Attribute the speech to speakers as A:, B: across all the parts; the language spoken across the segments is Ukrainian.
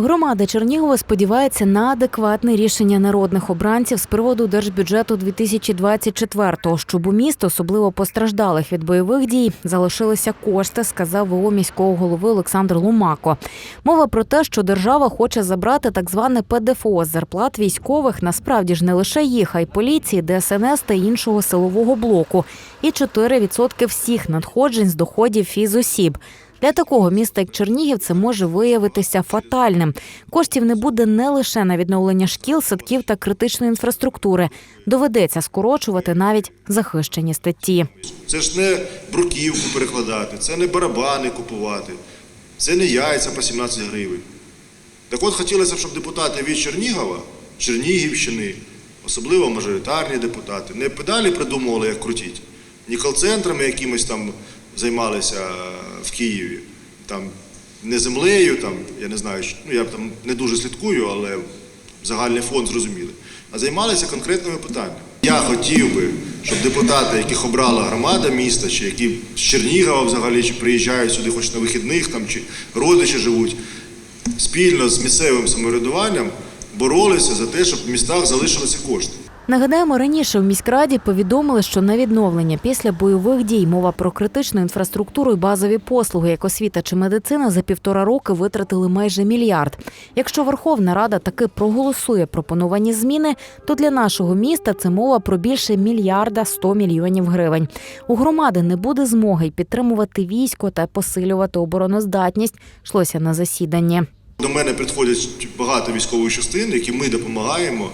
A: Громада Чернігова сподівається на адекватне рішення народних обранців з приводу держбюджету 2024-го, щоб у міст, особливо постраждалих від бойових дій, залишилися кошти, сказав ВО міського голови Олександр Лумако. Мова про те, що держава хоче забрати так зване ПДФО з зарплат військових, насправді ж не лише їх, а й поліції, ДСНС та іншого силового блоку, і 4% всіх надходжень з доходів фізосіб. Для такого міста, як Чернігів, це може виявитися фатальним. Коштів не буде не лише на відновлення шкіл, садків та критичної інфраструктури. Доведеться скорочувати навіть захищені статті.
B: Це ж не бруківку перекладати, це не барабани купувати, це не яйця по 17 гривень. Так от хотілося б, щоб депутати від Чернігова, Чернігівщини, особливо мажоритарні депутати, не педалі придумували, як крутіть, ні кол-центрами якимось там займалися в Києві, там не землею, там, я не знаю, ну я там не дуже слідкую, але загальний фонд зрозуміли, а займалися конкретними питаннями. Я хотів би, щоб депутати, яких обрала громада міста, чи які з Чернігова взагалі, чи приїжджають сюди хоч на вихідних, там, чи родичі живуть, спільно з місцевим самоврядуванням боролися за те, щоб в містах залишилися кошти.
A: Нагадаємо, раніше в міськраді повідомили, що на відновлення після бойових дій мова про критичну інфраструктуру і базові послуги, як освіта чи медицина, за півтора роки витратили майже мільярд. Якщо Верховна Рада таки проголосує пропоновані зміни, то для нашого міста це мова про більше мільярда 100 мільйонів гривень. У громади не буде змоги й підтримувати військо та посилювати обороноздатність. йшлося на засіданні.
B: До мене приходять багато військових частин, які ми допомагаємо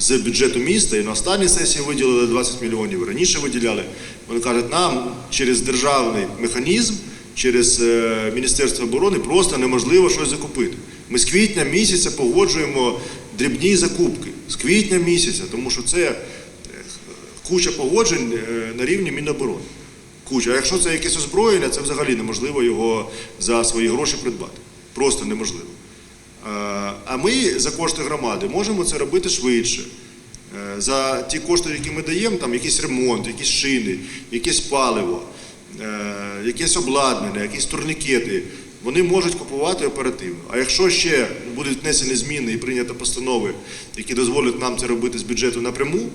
B: з бюджету міста. І на останній сесії виділили 20 мільйонів. Раніше виділяли. Вони кажуть, нам через державний механізм, через е, Міністерство оборони просто неможливо щось закупити. Ми з квітня місяця погоджуємо дрібні закупки. З квітня місяця, тому що це е, куча погоджень е, на рівні Міноборони. Куча. А якщо це якесь озброєння, це взагалі неможливо його за свої гроші придбати. Просто неможливо. А ми за кошти громади можемо це робити швидше. Е, За ті кошти, які ми даємо, там якийсь ремонт, якісь шини, якесь паливо, е, якесь обладнання, якісь турнікети, вони можуть купувати оперативно. А якщо ще будуть внесені зміни і прийняті постанови, які дозволять нам це робити з бюджету напряму,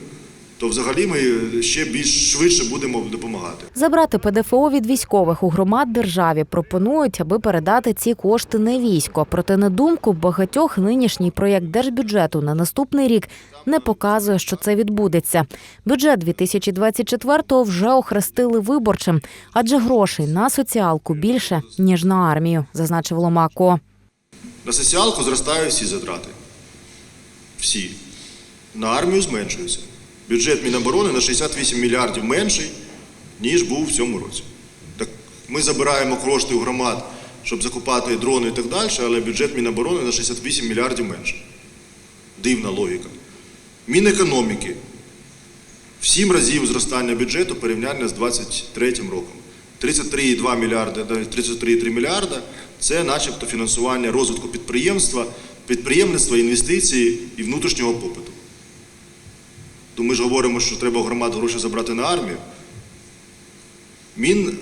B: то взагалі ми ще більш швидше будемо допомагати.
A: Забрати ПДФО від військових у громад державі пропонують, аби передати ці кошти не військо. Проте на думку багатьох нинішній проєкт держбюджету на наступний рік не показує, що це відбудеться. Бюджет 2024-го вже охрестили виборчим, адже грошей на соціалку більше ніж на армію, зазначив Ломако.
B: На соціалку зростають всі затрати. Всі. На армію зменшуються. Бюджет Міноборони на 68 мільярдів менший, ніж був в цьому році. Так ми забираємо кошти у громад, щоб закупати дрони і так далі, але бюджет Міноборони на 68 мільярдів менший. Дивна логіка. Мінекономіки. В сім разів зростання бюджету порівняння з 2023 роком. 33,2 мільярди, 33,3 мільярда це начебто фінансування розвитку підприємства, підприємництва, інвестицій і внутрішнього попиту. То ми ж говоримо, що треба громад гроші забрати на армію. Мін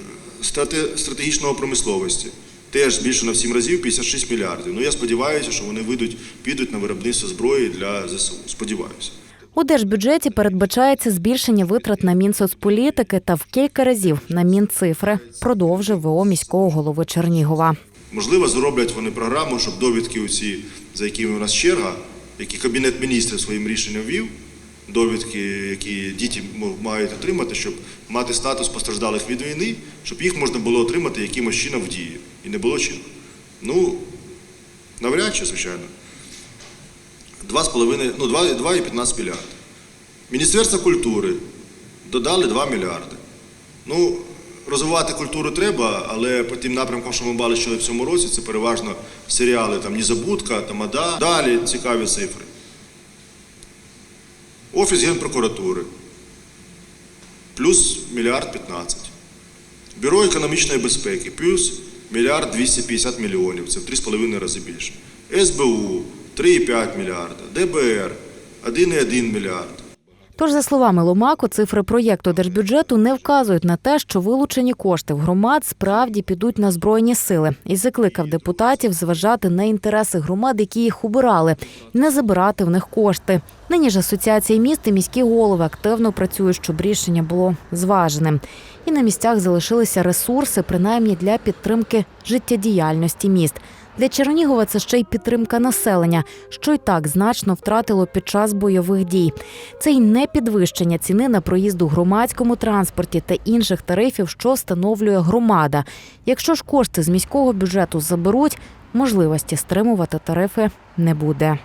B: стратегічного промисловості теж збільшено в 7 разів 56 мільярдів. Ну я сподіваюся, що вони вийдуть, підуть на виробництво зброї для ЗСУ. Сподіваюся.
A: У держбюджеті передбачається збільшення витрат на Мінсоцполітики та в кілька разів на Мінцифри, продовжив ВО міського голови Чернігова.
B: Можливо, зроблять вони програму, щоб довідки, оці, за якими у нас черга, які Кабінет міністрів своїм рішенням ввів, довідки, які діти мають отримати, щоб мати статус постраждалих від війни, щоб їх можна було отримати якимось чином в дії. І не було чином. Ну, навряд чи, звичайно. 2,5, ну, 2,15 мільярди. Міністерство культури додали 2 мільярди. Ну, розвивати культуру треба, але по тим напрямкам, що ми бачили в цьому році, це переважно серіали там Нізабудка, Тамада. Далі цікаві цифри. Офіс Генпрокуратури. Плюс мільярд 15. Бюро економічної безпеки плюс мільярд 250 мільйонів. Це в 3,5 рази більше. СБУ 3,5 мільярда. ДБР 1,1 мільярд.
A: Тож, за словами Ломако, цифри проєкту держбюджету не вказують на те, що вилучені кошти в громад справді підуть на збройні сили, і закликав депутатів зважати на інтереси громад, які їх обирали, і не забирати в них кошти. Нині ж асоціації міст і міські голови активно працюють, щоб рішення було зваженим. І на місцях залишилися ресурси, принаймні для підтримки життєдіяльності міст. Для Чернігова це ще й підтримка населення, що й так значно втратило під час бойових дій. Це й не підвищення ціни на проїзд у громадському транспорті та інших тарифів, що встановлює громада. Якщо ж кошти з міського бюджету заберуть, можливості стримувати тарифи не буде.